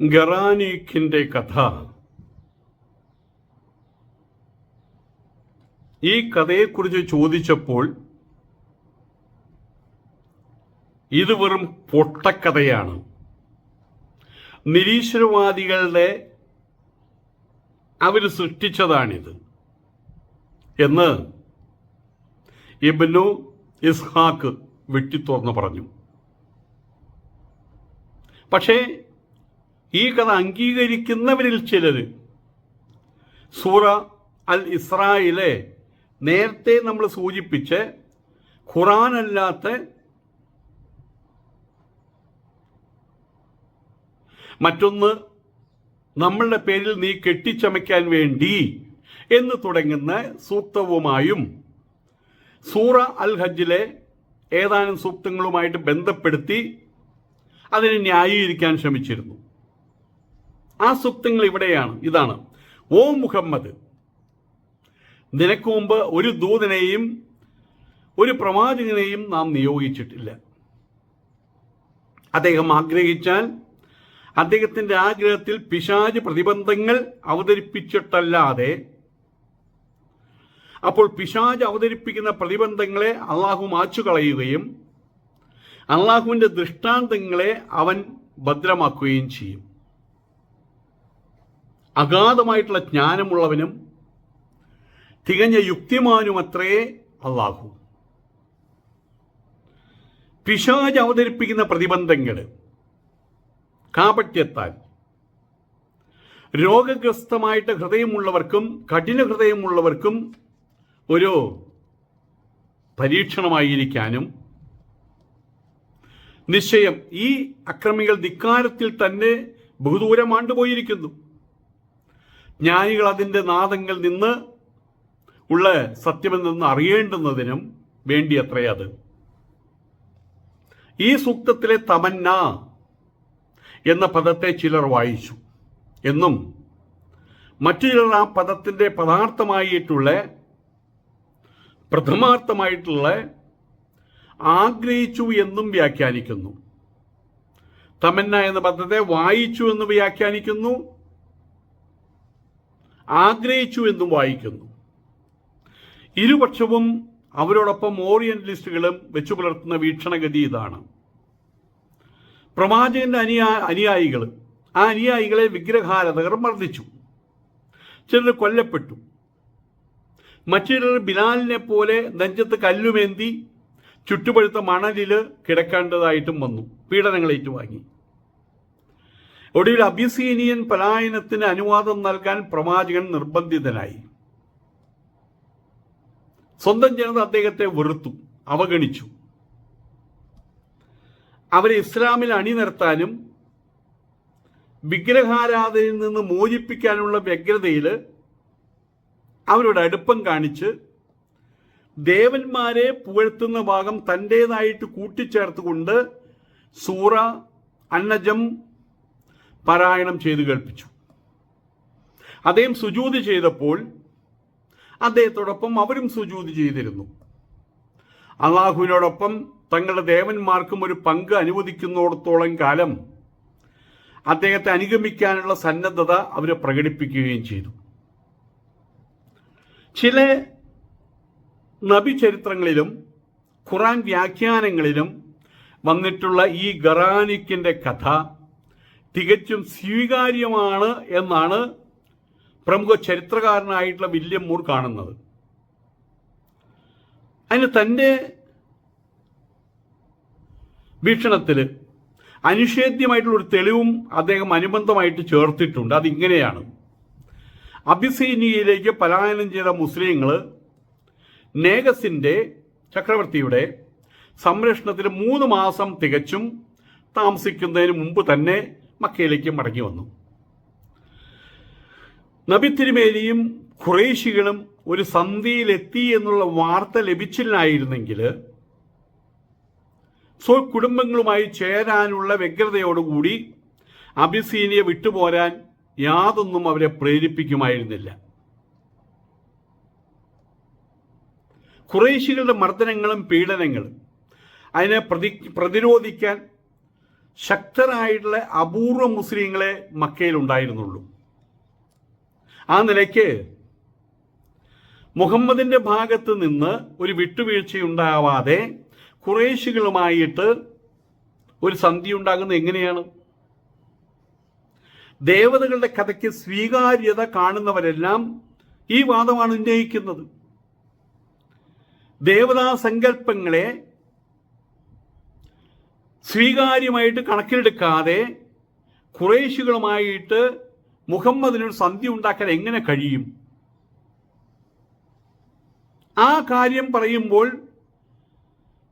ഗറാനീക്കിന്റെ കഥ. ഈ കഥയെക്കുറിച്ച് ചോദിച്ചപ്പോൾ ഇത് വെറും പൊട്ടക്കഥയാണ്. നിരീശ്വരവാദികളുടെ അവർ സൃഷ്ടിച്ചതാണിത്. എന്ന് ഇബ്നു ഇസ്ഹാക്ക് വെട്ടിത്തുറന്ന് പറഞ്ഞു. പക്ഷേ ഈ കഥ അംഗീകരിക്കുന്നവരിൽ ചിലർ സൂറ അൽ ഇസ്രായിലെ നേരത്തെ നമ്മൾ സൂചിപ്പിച്ച് ഖുറാനല്ലാത്ത മറ്റൊന്ന് നമ്മളുടെ പേരിൽ നീ കെട്ടിച്ചമയ്ക്കാൻ വേണ്ടി എന്ന് തുടങ്ങുന്ന സൂക്തവുമായും സൂറ അൽ ഹജ്ജിലെ ഏതാനും സൂക്തങ്ങളുമായിട്ട് ബന്ധപ്പെടുത്തി അതിനെ ന്യായീകരിക്കാൻ ശ്രമിച്ചിരുന്നു. ആ സൂക്തങ്ങൾ ഇവിടെയാണ്. ഇതാണ്. ഓ മുഹമ്മദ് നിനക്ക് മുമ്പ് ഒരു ദൂതനെയും ഒരു പ്രവാചകനെയും നാം നിയോഗിച്ചിട്ടില്ല. അദ്ദേഹം ആഗ്രഹിച്ചാൽ അദ്ദേഹത്തിന്റെ ആഗ്രഹത്തിൽ പിശാജ് പ്രതിബന്ധങ്ങൾ അവതരിപ്പിച്ചിട്ടല്ലാതെ അപ്പോൾ പിശാജ് അവതരിപ്പിക്കുന്ന പ്രതിബന്ധങ്ങളെ അള്ളാഹു മാച്ചു കളയുകയും അള്ളാഹുവിന്റെ ദൃഷ്ടാന്തങ്ങളെ അവൻ ഭദ്രമാക്കുകയും ചെയ്യും. അഗാധമായിട്ടുള്ള ജ്ഞാനമുള്ളവനും തികഞ്ഞ യുക്തിമാനുമത്രേ അള്ളാഹു. പിശാജ് അവതരിപ്പിക്കുന്ന പ്രതിബന്ധങ്ങൾ കാപട്യത്താൽ രോഗഗ്രസ്തമായിട്ട് ഹൃദയമുള്ളവർക്കും കഠിന ഹൃദയമുള്ളവർക്കും ഒരു പരീക്ഷണമായിരിക്കാനും നിശ്ചയം ഈ അക്രമികൾ ധിക്കാരത്തിൽ തന്നെ ബഹുദൂരം ആണ്ടുപോയിരിക്കുന്നു. ജ്ഞാനികൾ അതിന്റെ നാദങ്ങൾ നിന്ന് ഉള്ള സത്യമെന്ന് അറിയേണ്ടുന്നതിനും വേണ്ടി അത്രേ അത്. ഈ സൂക്തത്തിലെ തമന്ന എന്ന പദത്തെ ചിലർ വായിച്ചു എന്നും മറ്റു ചിലർ ആ പദത്തിന്റെ പദാർത്ഥമായിട്ടുള്ള പ്രഥമാർത്ഥമായിട്ടുള്ള ആഗ്രഹിച്ചു എന്നും വ്യാഖ്യാനിക്കുന്നു. തമന്ന എന്ന പദത്തെ വായിച്ചു എന്ന് വ്യാഖ്യാനിക്കുന്നു. ആഗ്രഹിച്ചു എന്നും വായിക്കുന്നു. ഇരുപക്ഷവും അവരോടൊപ്പം ഓറിയന്റലിസ്റ്റുകളും വെച്ചു പുലർത്തുന്ന വീക്ഷണഗതി ഇതാണ്. പ്രവാചകന്റെ അനുയാ അനുയായികൾ ആ അനുയായികളെ വിഗ്രഹാരാധകർ മർദ്ദിച്ചു. ചിലർ കൊല്ലപ്പെട്ടു. മറ്റു ബിലാലിനെ പോലെ നെഞ്ചത്ത് കല്ലുമേന്തി ചുറ്റുപഴുത്ത മണലിൽ കിടക്കേണ്ടതായിട്ടും വന്നു. പീഡനങ്ങൾ ഏറ്റുവാങ്ങി ഒടുവിൽ അബിസീനിയൻ പലായനത്തിന് അനുവാദം നൽകാൻ പ്രവാചകൻ നിർബന്ധിതനായി. സ്വന്തം ജനത അദ്ദേഹത്തെ വെറുത്തു അവഗണിച്ചു. അവരെ ഇസ്ലാമിൽ അണിനിർത്താനും വിഗ്രഹാരാധനയിൽ നിന്ന് മോചിപ്പിക്കാനുള്ള വ്യഗ്രതയിൽ അവരോട് അടുപ്പം കാണിച്ച് ദേവന്മാരെ പുകഴ്ത്തുന്ന ഭാഗം തന്റേതായിട്ട് കൂട്ടിച്ചേർത്തുകൊണ്ട് സൂറ അന്നജം പാരായണം ചെയ്തു കേൾപ്പിച്ചു. അദ്ദേഹം സുജൂതി ചെയ്തപ്പോൾ അദ്ദേഹത്തോടൊപ്പം അവരും സുജൂതി ചെയ്തിരുന്നു. അള്ളാഹുവിനോടൊപ്പം തങ്ങളുടെ ദേവന്മാർക്കും ഒരു പങ്ക് അനുവദിക്കുന്നിടത്തോളം കാലം അദ്ദേഹത്തെ അനുഗമിക്കാനുള്ള സന്നദ്ധത അവരെ പ്രകടിപ്പിക്കുകയും ചെയ്തു. ചില നബി ചരിത്രങ്ങളിലും ഖുറാൻ വ്യാഖ്യാനങ്ങളിലും വന്നിട്ടുള്ള ഈ ഗറാനിക്കിന്റെ കഥ തികച്ചും സ്വീകാര്യമാണ് എന്നാണ് പ്രമുഖ ചരിത്രകാരനായിട്ടുള്ള വില്യം മൂർ കാണുന്നത്. അതിന് തന്റെ വീക്ഷണത്തിൽ അനിഷേധ്യമായിട്ടുള്ള ഒരു തെളിവും അദ്ദേഹം അനുബന്ധമായിട്ട് ചേർത്തിട്ടുണ്ട്. അതിങ്ങനെയാണ്. അബിസീനിയയിലേക്ക് പലായനം ചെയ്ത മുസ്ലിങ്ങൾ നേഗസിന്റെ ചക്രവർത്തിയുടെ സംരക്ഷണത്തിന് മൂന്ന് മാസം തികച്ചും താമസിക്കുന്നതിന് മുമ്പ് തന്നെ മക്കയിലേക്ക് മടങ്ങി വന്നു. നബി തിരുമേനിയും ഖുറേഷികളും ഒരു സന്ധിയിലെത്തി എന്നുള്ള വാർത്ത ലഭിച്ചില്ലായിരുന്നെങ്കിൽ സ്വ കുടുംബങ്ങളുമായി ചേരാനുള്ള വ്യഗ്രതയോടുകൂടി അബിസീനിയെ വിട്ടുപോരാൻ യാതൊന്നും അവരെ പ്രേരിപ്പിക്കുമായിരുന്നില്ല. കുറേശികളുടെ മർദ്ദനങ്ങളും പീഡനങ്ങളും അതിനെ പ്രതി പ്രതിരോധിക്കാൻ ശക്തരായിട്ടുള്ള അപൂർവ മുസ്ലിങ്ങളെ മക്കയിൽ ഉണ്ടായിരുന്നുള്ളൂ. ആ നിലയ്ക്ക് മുഹമ്മദിന്റെ ഭാഗത്ത് നിന്ന് ഒരു വിട്ടുവീഴ്ചയുണ്ടാവാതെ കുറേശികളുമായിട്ട് ഒരു സന്ധി ഉണ്ടാകുന്നത് എങ്ങനെയാണ്? ദേവതകളുടെ കഥയ്ക്ക് സ്വീകാര്യത കാണുന്നവരെല്ലാം ഈ വാദമാണ് ഉന്നയിക്കുന്നത്. ദേവതാ സങ്കല്പങ്ങളെ സ്വീകാര്യമായിട്ട് കണക്കിലെടുക്കാതെ കുറേശികളുമായിട്ട് മുഹമ്മദിനൊരു സന്ധി ഉണ്ടാക്കാൻ എങ്ങനെ കഴിയും? ആ കാര്യം പറയുമ്പോൾ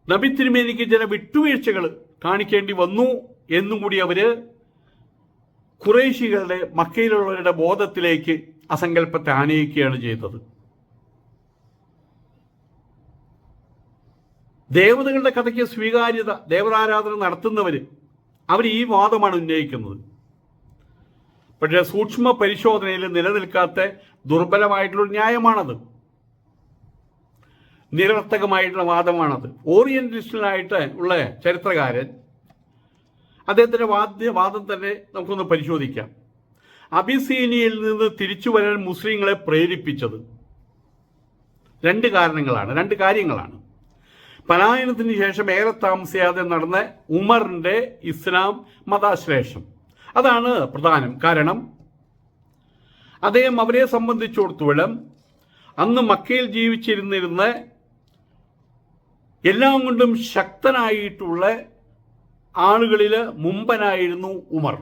നബി തിരുമേനിക്ക് ചില വിട്ടുവീഴ്ചകൾ കാണിക്കേണ്ടി വന്നു എന്നും കൂടി അവർ കുറേശികളുടെ മക്കയിലുള്ളവരുടെ ബോധത്തിലേക്ക് അസങ്കല്പത്തെ ആനയിക്കുകയാണ് ചെയ്തത്. ദേവതകളുടെ കഥയ്ക്ക് സ്വീകാര്യത ദേവതാരാധന നടത്തുന്നവർ അവർ ഈ വാദമാണ് ഉന്നയിക്കുന്നത്. പക്ഷേ സൂക്ഷ്മ പരിശോധനയിൽ നിലനിൽക്കാത്ത ദുർബലമായിട്ടുള്ള ന്യായമാണത്. നിരർത്ഥകമായിട്ടുള്ള വാദമാണത്. ഓറിയന്റലിസ്റ്റിനായിട്ട് ഉള്ള ചരിത്രകാരൻ അദ്ദേഹത്തിന്റെ വാദ്യ വാദം തന്നെ നമുക്കൊന്ന് പരിശോധിക്കാം. അബിസീനിയയിൽ നിന്ന് തിരിച്ചു വരാൻ മുസ്ലിങ്ങളെ പ്രേരിപ്പിച്ചത് രണ്ട് കാരണങ്ങളാണ് രണ്ട് കാര്യങ്ങളാണ്. പലായനത്തിന് ശേഷം ഏറെ താമസിയാതെ നടന്ന ഉമറിന്റെ ഇസ്ലാം മതാശ്ലേഷം. അതാണ് പ്രധാനം. കാരണം അദ്ദേഹം അവരെ സംബന്ധിച്ചിടത്തോളം അന്ന് മക്കയിൽ ജീവിച്ചിരുന്നിരുന്ന എല്ലാം കൊണ്ടും ശക്തനായിട്ടുള്ള ആളുകളിൽ മുമ്പനായിരുന്നു ഉമർ.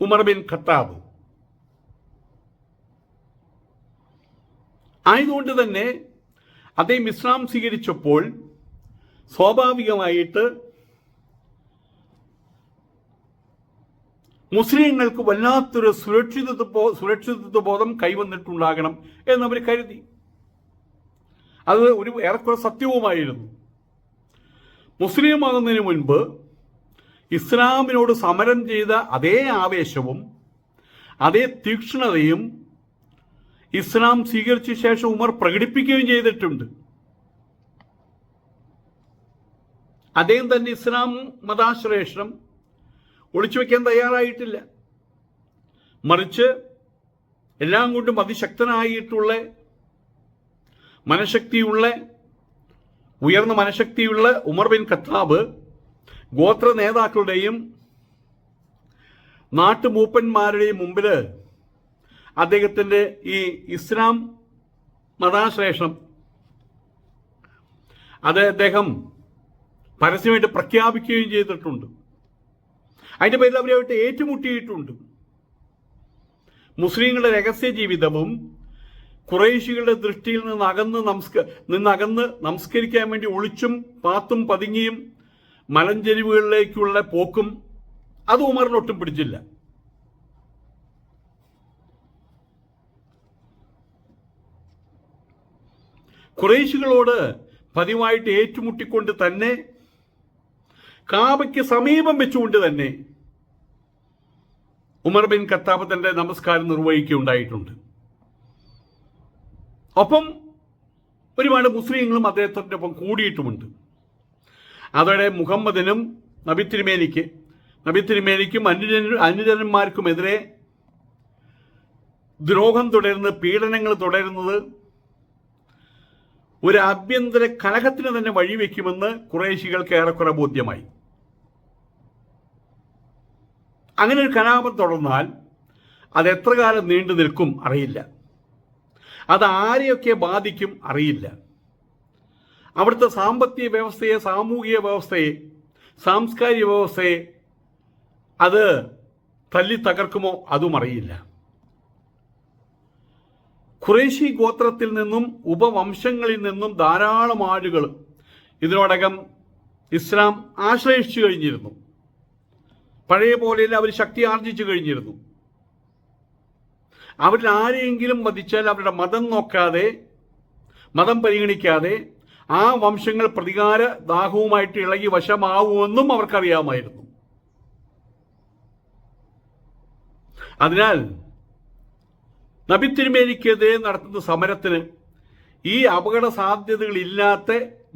Umar bin Khattab. ആയതുകൊണ്ട് തന്നെ അദ്ദേഹം ഇസ്ലാം സ്വീകരിച്ചപ്പോൾ സ്വാഭാവികമായിട്ട് മുസ്ലിങ്ങൾക്ക് വല്ലാത്തൊരു സുരക്ഷിതത്വ സുരക്ഷിതത്വ ബോധം കൈവന്നിട്ടുണ്ടാകണം എന്നവർ കരുതി. അത് ഒരു ഏറെക്കുറെ സത്യവുമായിരുന്നു. മുസ്ലിമാകുന്നതിന് മുൻപ് ഇസ്ലാമിനോട് സമരം ചെയ്ത അതേ ആവേശവും അതേ തീക്ഷ്ണതയും ഇസ്ലാം സ്വീകരിച്ച ശേഷം ഉമർ പ്രകടിപ്പിക്കുകയും ചെയ്തിട്ടുണ്ട്. അദ്ദേഹം തന്നെ ഇസ്ലാം മതാശ്രേഷ്ഠം ഒളിച്ചു വെക്കാൻ തയ്യാറായിട്ടില്ല. മറിച്ച് എല്ലാം കൊണ്ടും അതിശക്തനായിട്ടുള്ള മനഃശക്തിയുള്ള ഉയർന്ന മനഃശക്തിയുള്ള ഉമർ ബിൻ ഖത്താബ് ഗോത്ര നേതാക്കളുടെയും നാട്ടുമൂപ്പന്മാരുടെയും മുമ്പിൽ അദ്ദേഹത്തിന്റെ ഈ ഇസ്ലാം മതാശ്രേഷം അത് അദ്ദേഹം പരസ്യമായിട്ട് പ്രഖ്യാപിക്കുകയും ചെയ്തിട്ടുണ്ട്. അതിന്റെ പേരിൽ അവരുമായിട്ട് ഏറ്റുമുട്ടിയിട്ടുണ്ട്. മുസ്ലിങ്ങളുടെ രഹസ്യ ജീവിതവും കുറേശികളുടെ ദൃഷ്ടിയിൽ നിന്ന് അകന്ന് നമസ്ക നിന്നകന്ന് നമസ്കരിക്കാൻ വേണ്ടി ഒളിച്ചും പാത്തും പതുങ്ങിയും മലഞ്ചെരിവുകളിലേക്കുള്ള പോക്കും അത് ഉമറിനൊട്ടും പിടിച്ചില്ല. കുറേശികളോട് പതിവായിട്ട് ഏറ്റുമുട്ടിക്കൊണ്ട് തന്നെ കാബയ്ക്ക് സമീപം വെച്ചുകൊണ്ട് തന്നെ ഉമർ ബിൻ ഖത്താബ് തന്റെ നമസ്കാരം നിർവഹിക്കുകയുണ്ടായിട്ടുണ്ട്. ഒപ്പം ഒരുപാട് മുസ്ലിങ്ങളും അദ്ദേഹത്തിന്റെ ഒപ്പം കൂടിയിട്ടുമുണ്ട്. അതോടെ മുഹമ്മദിനും നബി തിരുമേനിക്ക് നബി തിരുമേനിക്കും അനുജന അനുജനന്മാർക്കുമെതിരെ ദ്രോഹം തുടരുന്നത് പീഡനങ്ങൾ തുടരുന്നത് ഒരു ആഭ്യന്തര കലഹത്തിന് തന്നെ വഴിവെക്കുമെന്ന് കുറേശികൾക്ക് ഏറെക്കുറെ ബോധ്യമായി. അങ്ങനെ ഒരു കലാപം തുടർന്നാൽ അത് എത്ര കാലം നീണ്ടു നിൽക്കും അറിയില്ല. അത് ആരെയൊക്കെ ബാധിക്കും അറിയില്ല. അവിടുത്തെ സാമ്പത്തിക വ്യവസ്ഥയെ സാമൂഹിക വ്യവസ്ഥയെ സാംസ്കാരിക വ്യവസ്ഥയെ അത് തല്ലി തകർക്കുമോ അതും അറിയില്ല. ഖുറേഷി ഗോത്രത്തിൽ നിന്നും ഉപവംശങ്ങളിൽ നിന്നും ധാരാളം ആളുകൾ ഇതിനോടകം ഇസ്ലാം ആശ്രയിച്ചു കഴിഞ്ഞിരുന്നു. പഴയ പോലെ അവർ ശക്തി ആർജിച്ചു കഴിഞ്ഞിരുന്നു. അവരിൽ ആരെയെങ്കിലും വധിച്ചാൽ അവരുടെ മതം നോക്കാതെ മതം പരിഗണിക്കാതെ ആ വംശങ്ങൾ പ്രതികാര ദാഹവുമായിട്ട് ഇളകി വശമാവുമെന്നും അവർക്കറിയാമായിരുന്നു. അതിനാൽ നബി തിരുമേനിക്കെതിരെ നടത്തുന്ന സമരത്തിന് ഈ അപകട സാധ്യതകളില്ലാത്ത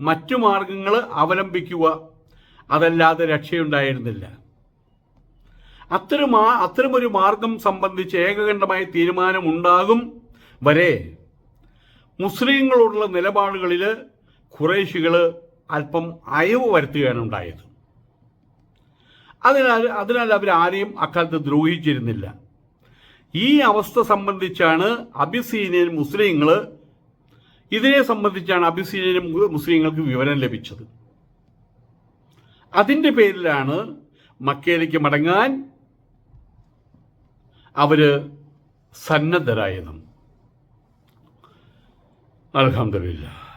മറ്റു മാർഗങ്ങൾ അവലംബിക്കുക അതല്ലാതെ രക്ഷയുണ്ടായിരുന്നില്ല. അത്തരം അത്തരമൊരു മാർഗം സംബന്ധിച്ച് ഏകകണ്ഠമായ തീരുമാനമുണ്ടാകും വരെ മുസ്ലിങ്ങളോടുള്ള നിലപാടുകളിൽ ഖുറേഷികൾ അല്പം അയവ് വരുത്തുകയാണ് ഉണ്ടായത്. അതിനാൽ അതിനാൽ അവർ ആരെയും അക്കാലത്ത് ദ്രോഹിച്ചിരുന്നില്ല. ഈ അവസ്ഥ സംബന്ധിച്ചാണ് അബിസീനിയൻ മുസ്ലിങ്ങൾ ഇതിനെ സംബന്ധിച്ചാണ് അബിസീനിയൻ മുസ്ലിങ്ങൾക്ക് വിവരം ലഭിച്ചത്. അതിന്റെ പേരിലാണ് മക്കയിലേക്ക് മടങ്ങാൻ അവർ സന്നദ്ധരായതും. അലഹമില്ല